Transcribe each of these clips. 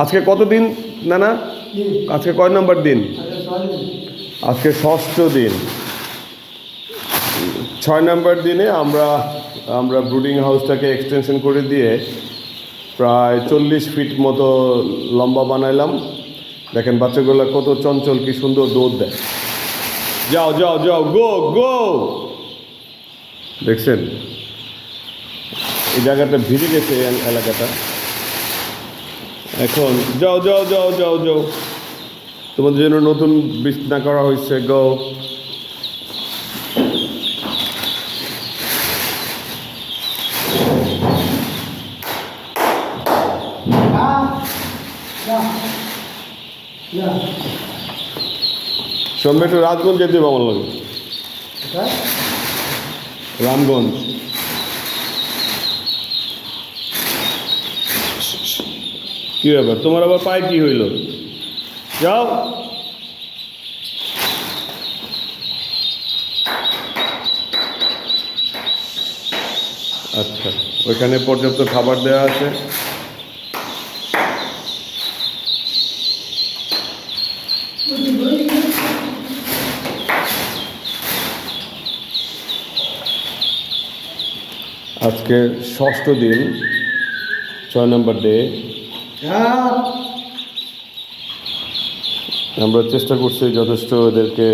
আজকে কত দিন না না আজকে কয় নম্বর দিন? আজকে ষষ্ঠ দিন। ছয় নম্বর দিনে আমরা আমরা ব্রুডিং হাউসটাকে এক্সটেনশন করে দিয়ে প্রায় চল্লিশ ফিট মতো লম্বা বানাইলাম। দেখেন বাচ্চাগুলো কত চঞ্চল, কি সুন্দর দৌড় দেয়। যাও যাও যাও, গো গো! দেখছেন? এই জায়গাটা ভিজে গেছে এলাকাটা। এখন যাও যাও যাও যাও যাও। তোমাদের জন্য নতুন বিছনা করা হয়েছে গো। একটু রাজগঞ্জ যেতে আমার লাগে। রামগঞ্জ। কি ব্যাপার? তোমার আবার পায়ে কি হইল? যাও। আচ্ছা ওইখানে পর্যাপ্ত খাবার দেওয়া আছে। আজকে ষষ্ঠ দিন, ছয় নম্বর ডে আমরা চেষ্টা করছি যথেষ্ট এদেরকে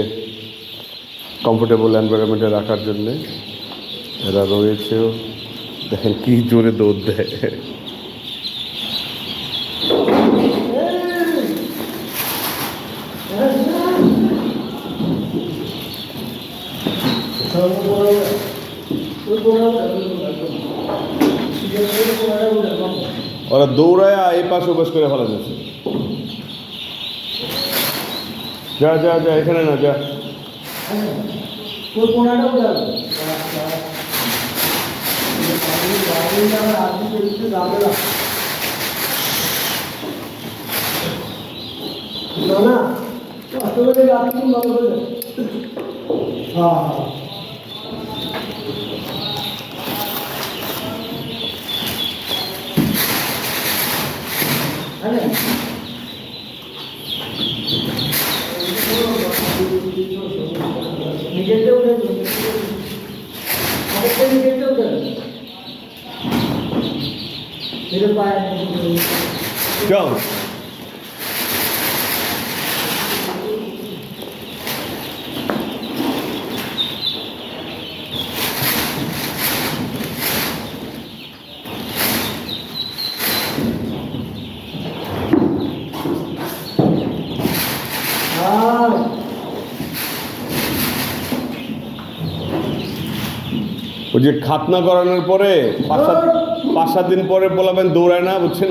কমফোর্টেবল এনভায়রনমেন্টে রাখার জন্যে এরা রয়েছেও দেখেন কি জোরে দৌড় দেয় ওরা দৌড়ায় এই পাশে ওপাশ করে ফেলা যাচ্ছে। যা যা যা, এখানে না, যা। না আসলে রাত্রি হ্যাঁ হ্যাঁ। নিজেরটা উঠে আমাদের নিজেরটা উঠে মেরে ওই যে খাতনা করানোর পরে পাঁচ সাত পাঁচ সাত দিন পরে বলাবেন দৌড়ায় না, বুঝছেন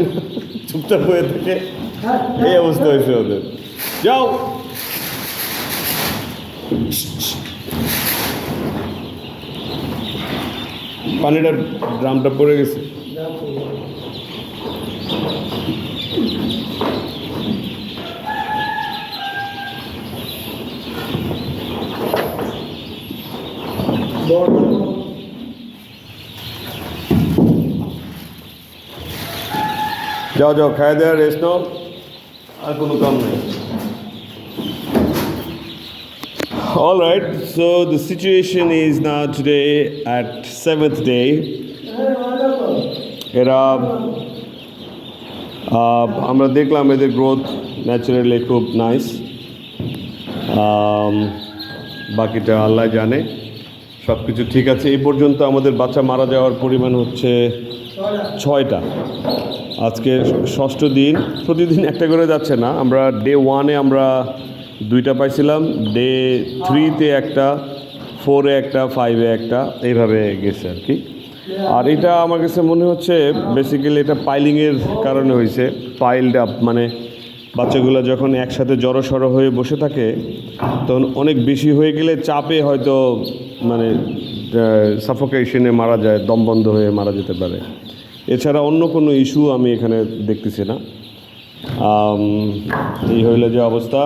চুপচাপ হয়ে থেকে এই অবস্থা হয়েছে ওদের। যাও। পানিটা ড্রামটা পড়ে গেছে। যাও যাও খাই দেওয়া রেস্ট নাও। আর কোনো কাম নেই। All right, so the situation is now today at seventh day. এরা আমরা দেখলাম এদের গ্রোথ ন্যাচারালি খুব নাইস বাকিটা আল্লাহ জানে। সব কিছু ঠিক আছে। এই পর্যন্ত আমাদের বাচ্চা মারা যাওয়ার পরিমাণ হচ্ছে ছয়টা। আজকে ষষ্ঠ দিন, প্রতিদিন একটা করে যাচ্ছে না। আমরা ডে ওয়ানে আমরা দুইটা পাইছিলাম ডে থ্রিতে একটা ফোরে একটা ফাইভে একটা, এইভাবে গেছে আর কি। আর এটা আমার কাছে মনে হচ্ছে বেসিক্যালি এটা পাইলিংয়ের কারণে হয়েছে। পাইলড আপ মানে বাচ্চাগুলো যখন একসাথে জড়ো সড়ো হয়ে বসে থাকে, তখন অনেক বেশি হয়ে গেলে চাপে হয়তো মানে সাফোকেশনে মারা যায়, দম বন্ধ হয়ে মারা যেতে পারে। এছাড়া অন্য কোনো ইস্যু আমি এখানে দেখতেছি না। এই হইল যে অবস্থা।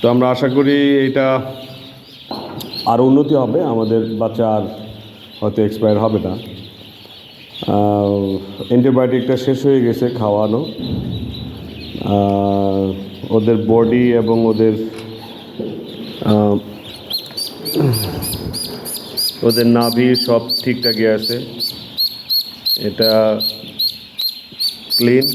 তো আমরা আশা করি এটা আরও উন্নতি হবে, আমাদের বাচ্চা আর হয়তো এক্সপায়ার হবে না। অ্যান্টিবায়োটিকটা শেষ হয়ে গেছে খাওয়ানো। ওদের বডি এবং ওদের ওদের নাভি সব ঠিকঠাকই আছে। এটা ক্লিন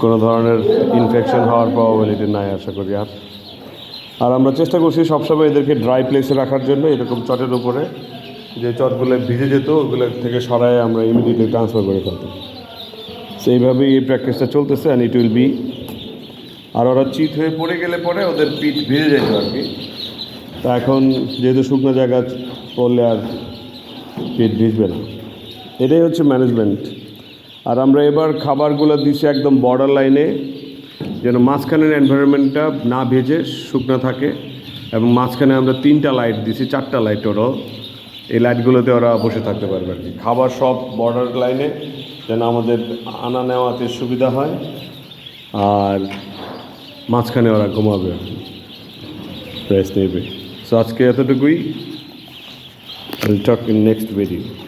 কোনো ধরনের ইনফেকশন হওয়ার প্রবাবিলিটি নাই আশা করি আর। আর আমরা চেষ্টা করছি সবসময় এদেরকে ড্রাই প্লেসে রাখার জন্য, এরকম চটের উপরে। যে চটগুলো ভিজে যেত, ওগুলো থেকে সরায় আমরা ইমিডিয়েটলি ট্রান্সফার করে ফেলতাম। সেইভাবেই এই প্র্যাকটিসটা চলতেছে অ্যান্ড ইট উইল বি আর ওরা চিত হয়ে পড়ে গেলে পরে ওদের পিঠ ভিজে যেত আর কি। তা এখন যেহেতু শুকনো জায়গা পড়লে আর পেট ভিজবে না। এটাই হচ্ছে ম্যানেজমেন্ট আর আমরা এবার খাবারগুলো দিছি একদম বর্ডার লাইনে যেন মাঝখানের এনভায়রনমেন্টটা না ভেজে শুকনো থাকে এবং মাঝখানে আমরা তিনটা লাইট দিছি, চারটা লাইট ওরাও। এই লাইটগুলোতে ওরা বসে থাকতে পারবে আর কি। খাবার সব বর্ডার লাইনে যেন আমাদের আনা নেওয়াতে সুবিধা হয় আর মাঝখানে ওরা ঘুমাবে। রেস্ট নেবে। সো আজকে এতটুকুই will talk in next video